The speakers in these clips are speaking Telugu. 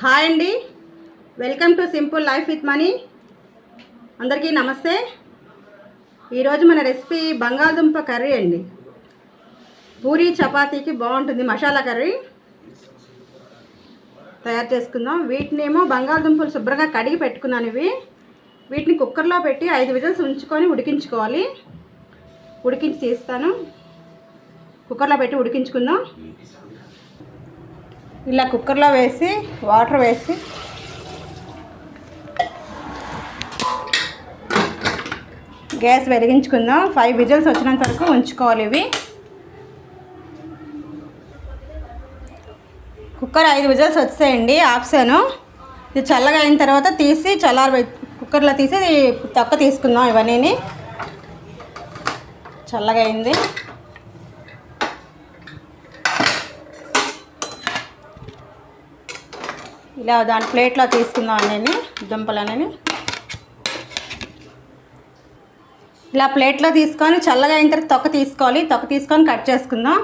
హాయ్ అండి. Welcome to simple life with Mani. అందరికీ నమస్తే. ఈరోజు మన రెసిపీ బంగాళదుంప కర్రీ అండి. పూరి చపాతీకి బాగుంటుంది మసాలా కర్రీ. తయారు చేసుకుందాం. వీటినేమో బంగాళదుంపలు శుభ్రంగా కడిగి పెట్టుకున్నాను ఇవి. వీటిని కుక్కర్లో పెట్టి ఐదు విజిల్స్ ఉంచుకొని ఉడికించుకోవాలి. ఉడికించి తీస్తాను. కుక్కర్లో పెట్టి ఉడికించుకుందాం. ఇలా కుక్కర్లో వేసి వాటర్ వేసి. గ్యాస్ వెలిగించుకుందాం. ఫైవ్ విజిల్స్ వచ్చినంత వరకు ఉంచుకోవాలి ఇవి. కుక్కర్ ఐదు విజిల్స్ వచ్చాయండి ఆప్సాను ఇది చల్లగా అయిన తర్వాత తీసి చల్లారి కుక్కర్లో తీసి తొక్క తీసుకుందాం ఇవన్నీ చల్లగా అయింది. ఇలా దాని ప్లేట్లో తీసుకుందాం అనేది దుంపలు అనేది. ఇలా ప్లేట్లో తీసుకొని చల్లగా అయిన తర్వాత తొక్క తీసుకోవాలి. తొక్క తీసుకొని కట్ చేసుకుందాం.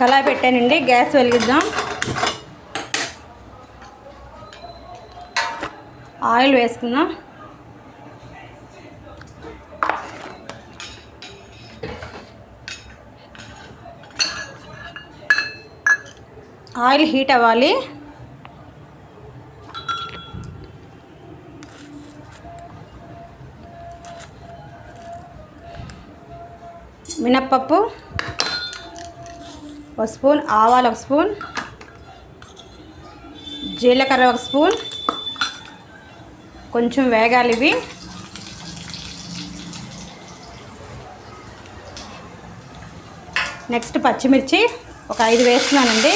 కళాయి పెట్టానండి గ్యాస్ వెలిగిద్దాం. ఆయిల్ వేసుకుందాం. ఆయిల్ హీట్ అవ్వాలి. మినప్పప్పు ఒక స్పూన్ ఆవాలు ఒక స్పూన్ జీలకర్ర ఒక స్పూన్ కొంచెం వేగాలి ఇవి. నెక్స్ట్ పచ్చిమిర్చి ఒక ఐదు వేస్తున్నానండి.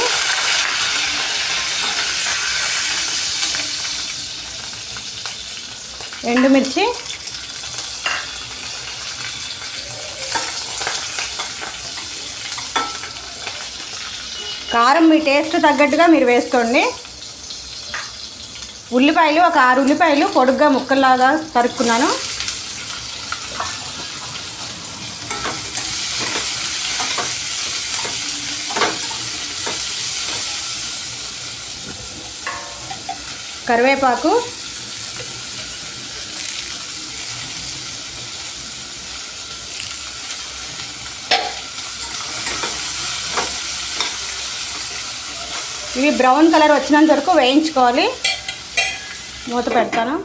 ఎండుమిర్చి. కారం మీ టేస్ట్ తగ్గట్టుగా మీరు వేసుకోండి. ఉల్లిపాయలు ఒక ఆరు ఉల్లిపాయలు పొడుగ్గా ముక్కల్లాగా తరుక్కున్నాను. కరివేపాకు ఇవి బ్రౌన్ కలర్ వచ్చినంత వరకు వేయించుకోవాలి. మూత పెడతాను.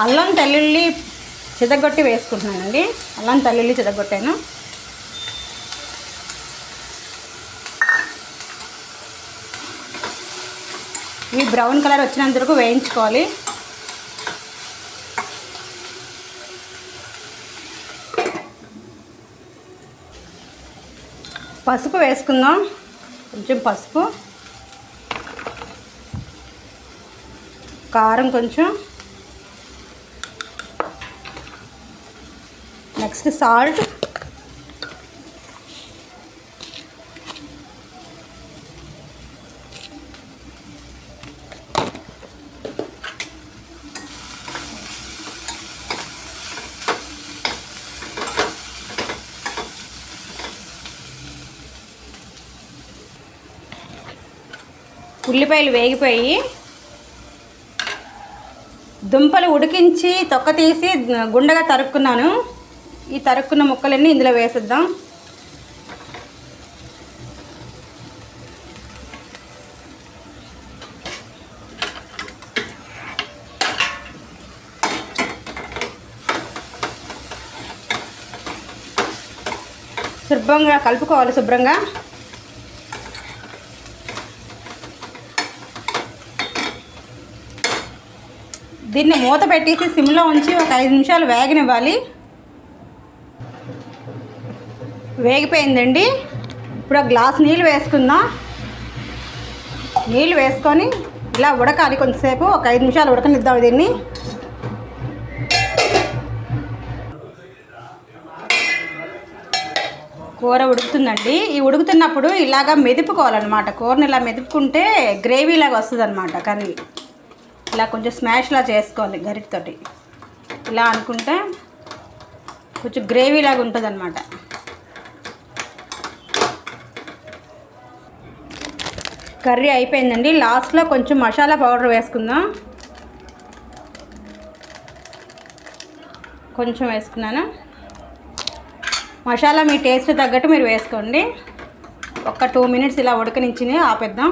అల్లం తల్లుల్లి చితగొట్టి వేసుకుంటున్నానండి. అల్లం తల్లుల్లి చితగొట్టాను. ఇవి బ్రౌన్ కలర్ వచ్చినంత వరకు వేయించుకోవాలి. పసుపు వేసుకుందాం. కొంచెం పసుపు. కారం కొంచెం. Next salt. ఉల్లిపాయలు వేగిపోయి దుంపలు ఉడికించి తొక్క తీసి గుండగా తరుక్కున్నాను. ఈ తరుక్కున్న ముక్కలన్నీ ఇందులో వేసిద్దాం. శుభ్రంగా కలుపుకోవాలి శుభ్రంగా. దీన్ని మూత పెట్టేసి సిమ్లో ఉంచి ఒక ఐదు నిమిషాలు వేగనివ్వాలి. వేగిపోయిందండి. ఇప్పుడు గ్లాస్ నీళ్ళు వేసుకుందాం. నీళ్ళు వేసుకొని ఇలా ఉడకాలి కొంతసేపు. ఒక ఐదు నిమిషాలు ఉడకనిద్దాం దీన్ని. కూర ఉడుకుతుందండి. ఈ ఉడుకుతున్నప్పుడు ఇలాగా మెదుపుకోవాలన్నమాట. కూరని ఇలా మెదుపుకుంటే గ్రేవీలాగా వస్తుంది అనమాట కర్రీ. ఇలా కొంచెం స్మాష్లా చేసుకోవాలి గరిటతోటి ఇలా అనుకుంటే కొంచెం గ్రేవీ లాగా ఉంటుంది అనమాట కర్రీ అయిపోయిందండి. లాస్ట్లో కొంచెం మసాలా పౌడర్ వేసుకుందాం. కొంచెం వేసుకున్నాను. మసాలా మీ టేస్ట్ తగ్గట్టు మీరు వేసుకోండి. ఒక టూ మినిట్స్ ఇలా ఉడకనిచ్చింది ఆపేద్దాం.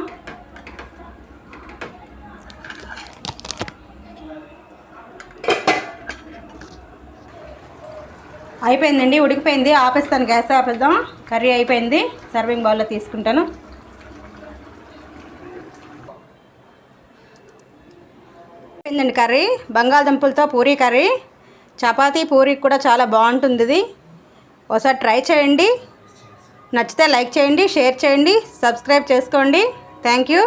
అయిపోయిందండి ఉడికిపోయింది. ఆపేస్తాను గ్యాస్ ఆపేద్దాం. కర్రీ అయిపోయింది. సర్వింగ్ బౌల్లో తీసుకుంటాను. అయిపోయిందండి కర్రీ. బంగాళదుంపలతో పూరీ కర్రీ. చపాతీ పూరీ కూడా చాలా బాగుంటుంది ఇది. ఒకసారి ట్రై చేయండి. నచ్చితే లైక్ చేయండి షేర్ చేయండి సబ్స్క్రైబ్ చేసుకోండి. Thank you.